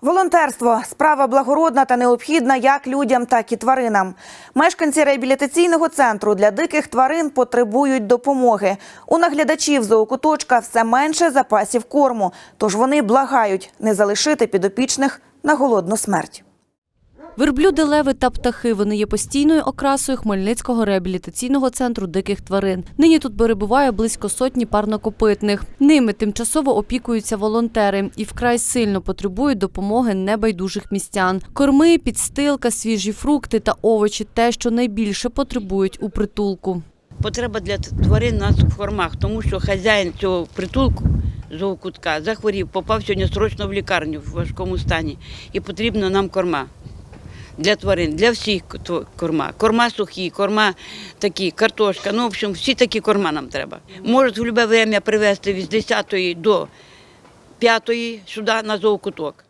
Волонтерство справа благородна та необхідна як людям, так і тваринам. Мешканці реабілітаційного центру для диких тварин потребують допомоги. У наглядачів зоокуточка все менше запасів корму, тож вони благають не залишити підопічних на голодну смерть. Верблюди, леви та птахи вони є постійною окрасою Хмельницького реабілітаційного центру диких тварин. Нині тут перебуває близько сотні парнокопитних. Ними тимчасово опікуються волонтери і вкрай сильно потребують допомоги небайдужих містян. Корми, підстилка, свіжі фрукти та овочі те, що найбільше потребують у притулку. Потреба для тварин у нас в кормах, тому що хазяїн цього притулку зоокутка захворів, попав сьогодні срочно в лікарню в важкому стані. І потрібно нам корма для тварин, для всіх корма. Корма сухі, корма такі, картошка. Ну, в общем, всі такі корма нам треба. Можуть в будь-яке время привезти від 10 до 5 сюди на зоокуток.